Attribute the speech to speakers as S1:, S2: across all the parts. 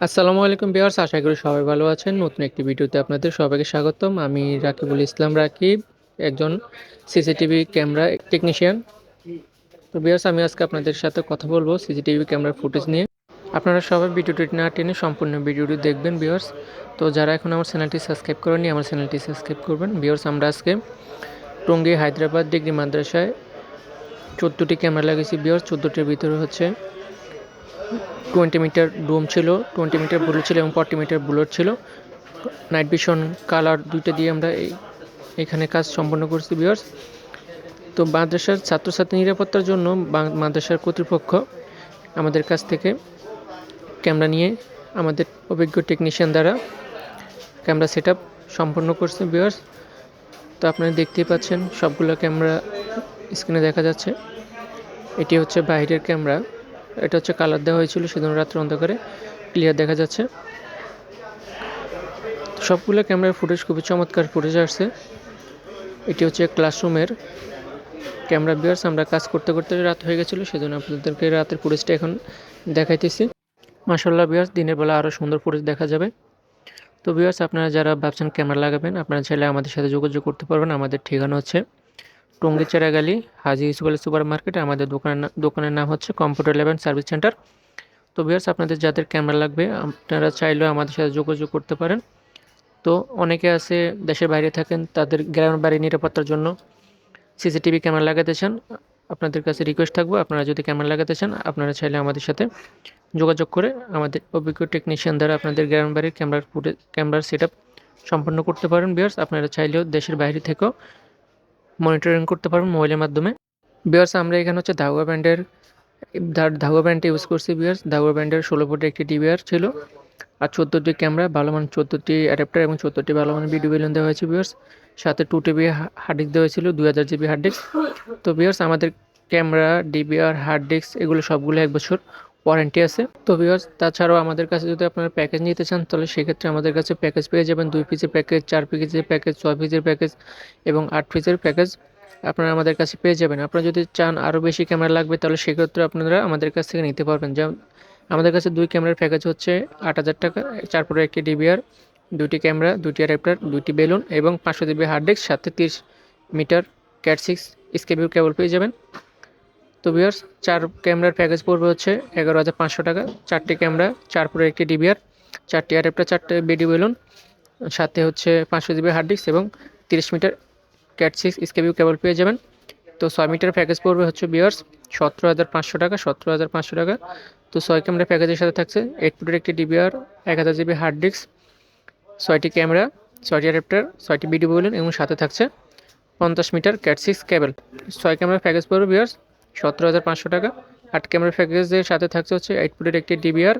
S1: আসসালামু আলাইকুম বিয়ার্স আশা করি সবাই ভালো আছেন। নতুন একটি ভিডিওতে আপনাদের সবাইকে স্বাগতম। আমি রাকিবুল ইসলাম রাকিব, একজন সিসিটিভি ক্যামেরা টেকনিশিয়ান। তো বিয়ার্স আমি আজকে আপনাদের সাথে কথা বলব সিসিটিভি ক্যামেরার ফুটেজ নিয়ে। আপনারা সবাই ভিডিওটি না টেনে সম্পূর্ণ ভিডিওটি দেখবেন বিয়ার্স তো যারা এখন আমার চ্যানেলটি সাবস্ক্রাইব করেনি আমার চ্যানেলটি সাবস্ক্রাইব করবেন। বিয়ার্স আমরা আজকে টঙ্গী, হায়দ্রাবাদ, ডিগ্রি মাদ্রাসায় চোদ্দোটি ক্যামেরা লাগিয়েছি। বিয়ার্স চোদ্দোটির ভিতরে হচ্ছে টোয়েন্টি মিটার ডোম ছিল টোয়েন্টি মিটার বুলেট ছিল এবং ফর্টি মিটার বুলেট ছিল। নাইট ভিশন কালার দুইটা দিয়ে আমরা এই, এখানে কাজ সম্পন্ন করছি বিয়ার্স তো মাদ্রাসার ছাত্রছাত্রী নিরাপত্তার জন্য মাদ্রাসার কর্তৃপক্ষ আমাদের কাছ থেকে ক্যামেরা নিয়ে আমাদের অভিজ্ঞ টেকনিশিয়ান দ্বারা ক্যামেরা সেট আপ সম্পন্ন করছে বিয়ার্স তো আপনারা দেখতেই পাচ্ছেন সবগুলো ক্যামেরা স্ক্রিনে দেখা যাচ্ছে। এটি হচ্ছে বাইরের ক্যামেরা এটা হচ্ছে কালার দেওয়া হয়েছিল সেদিন রাত্রে অন্ধকারে। ক্লিয়ার দেখা যাচ্ছে। সবগুলো ক্যামেরার ফুটেজ খুবই চমৎকার ফুটেজ আসছে। এটি হচ্ছে ক্লাসরুমের ক্যামেরা বিয়ার্স আমরা কাজ করতে করতে রাত হয়ে গেছিল, সেজন্য আপনাদেরকে রাতের ফুটেজটা এখন দেখাইতেছি। মাসাল্লাহ বিয়ার্স দিনের বেলা আরও সুন্দর ফুটেজ দেখা যাবে। তো বিয়ার্স আপনারা যারা ভাবছেন ক্যামেরা লাগাবেন, আপনারা চাইলে আমাদের সাথে যোগাযোগ করতে পারবেন। আমাদের ঠিকানা হচ্ছে টঙ্গী চেরাগালি, হাজি ইউসুফ আলী সুপার মার্কেটে আমাদের দোকানের দোকানের নাম হচ্ছে কম্পিউটার লেভেন সার্ভিস সেন্টার তো বিয়ার্স আপনাদের যাদের ক্যামেরা লাগবে, আপনারা চাইলেও আমাদের সাথে যোগাযোগ করতে পারেন। তো অনেকে আছে, দেশের বাইরে থাকেন, তাদের গ্রামের বাড়ি নিরাপত্তার জন্য সিসিটিভি ক্যামেরা লাগাতে চান। আপনাদের কাছে রিকোয়েস্ট থাকব, আপনারা যদি ক্যামেরা লাগাতে চান, আপনারা চাইলে আমাদের সাথে যোগাযোগ করে আমাদের অভিজ্ঞ টেকনিশিয়ান দ্বারা আপনাদের গ্রামের বাড়ির ক্যামেরার ফুটে ক্যামেরার সেট সম্পন্ন করতে পারেন। বিয়ার্স আপনারা চাইলেও দেশের বাইরে থেকেও মনিটরিং করতে পারবেন মোবাইলের মাধ্যমে। বিয়ার্স আমরা এখানে হচ্ছে ধাগুয়া ব্র্যান্ডের ধাগুয়া ব্র্যান্ডটা ইউজ করছি বিয়ার্স ধাগুয়া ব্র্যান্ডের ষোলো ফুটের একটি ডিবিআর ছিল। আর চোদ্দোটি ক্যামেরা ভালো মান চোদ্দোটি অ্যাডাপ্টার এবং চোদ্দোটি ভালো মানের ভিডিও বেলুন দেওয়া হয়েছে বিয়ার্স সাথে টু টিবি হার্ড ডিস্ক দেওয়া হয়েছিল, দুই হাজার জিবি হার্ড ডিস্ক তো বিয়ার্স আমাদের ক্যামেরা ডিবিআর হার্ড ডিস্ক এগুলো সবগুলো এক বছর ওয়ারেন্টি আছে। তো বিয়ার্স তাছাড়াও আমাদের কাছে যদি আপনারা প্যাকেজ নিতে চান, তাহলে সেক্ষেত্রে আমাদের কাছে প্যাকেজ পেয়ে যাবেন দুই পিসের প্যাকেজ চার পিসের প্যাকেজ ছয় পিসের প্যাকেজ এবং আট পিসের প্যাকেজ আপনারা আমাদের কাছে পেয়ে যাবেন। আপনারা যদি চান আরও বেশি ক্যামেরা লাগবে, তাহলে সেক্ষেত্রে আপনারা আমাদের কাছ থেকে নিতে পারবেন। যেমন আমাদের কাছে দুই ক্যামেরার প্যাকেজ হচ্ছে আট হাজার টাকা, তারপরে একটি ডিবিআর দুটি ক্যামেরা দুটি অ্যাডাপ্টার দুটি বেলুন এবং পাঁচশো জিবি হার্ড ডিস্ক সাথে তিরিশ মিটার ক্যাট সিক্স স্কেবিউ কেবল পেয়ে যাবেন। তো বিয়ার্স চার ক্যামেরার প্যাকেজ পড়বে হচ্ছে এগারো হাজার পাঁচশো টাকা। চারটি ক্যামেরা চারপুরে একটি ডিবিআর চারটি অ্যাডাপ্টার চারটে বেডি বেলুন সাথে হচ্ছে পাঁচশো জিবি হার্ড ডিস্ক এবং তিরিশ মিটার ক্যাট সিক্স স্কেবিউ কেবল পেয়ে যাবেন। তো ছয় মিটার প্যাকেজ পড়বে হচ্ছে বিয়ার্স সতেরো হাজার পাঁচশো টাকা, সতেরো হাজার পাঁচশো টাকা। তো ছয় ক্যামেরা প্যাকেজের সাথে থাকছে এইট ফুটের একটি ডিবিআর এক হাজার জিবি হার্ড ডিস্ক ছয়টি ক্যামেরা, ছয়টি অ্যাডাপ্টার ছয়টি ভিডিও বলুন এবং সাথে থাকছে পঞ্চাশ মিটার ক্যাট সিক্স কেবল ছয় ক্যামেরা প্যাকেজ পড়বে বিয়ার্স সতেরো হাজার পাঁচশো টাকা। আট ক্যামেরা প্যাকেজের সাথে থাকছে হচ্ছে এইট ফুটের একটি ডিবিআর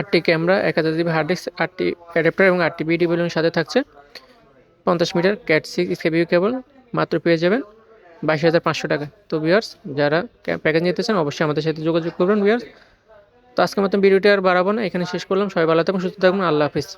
S1: আটটি ক্যামেরা, এক হাজার জিবি হার্ড ডিস্ক আটটি অ্যাডাপ্টার এবং আটটি ভিডিও বলুন সাথে থাকছে। পঞ্চাশ মিটার ক্যাট সিক্স স্কেবিউ কেবল মাত্র পেয়ে যাবেন বাইশ হাজার পাঁচশো টাকা। তো বিয়ার্স যারা প্যাকেজ নিতে চান, অবশ্যই আমাদের সাথে যোগাযোগ করবেন বিয়ার্স তো আজকের মতন ভিডিওটি আর বাড়াবো না, এখানে শেষ করলাম। সবাই ভালো থাকুন, সুস্থ থাকুন, আল্লাহ হাফিজ।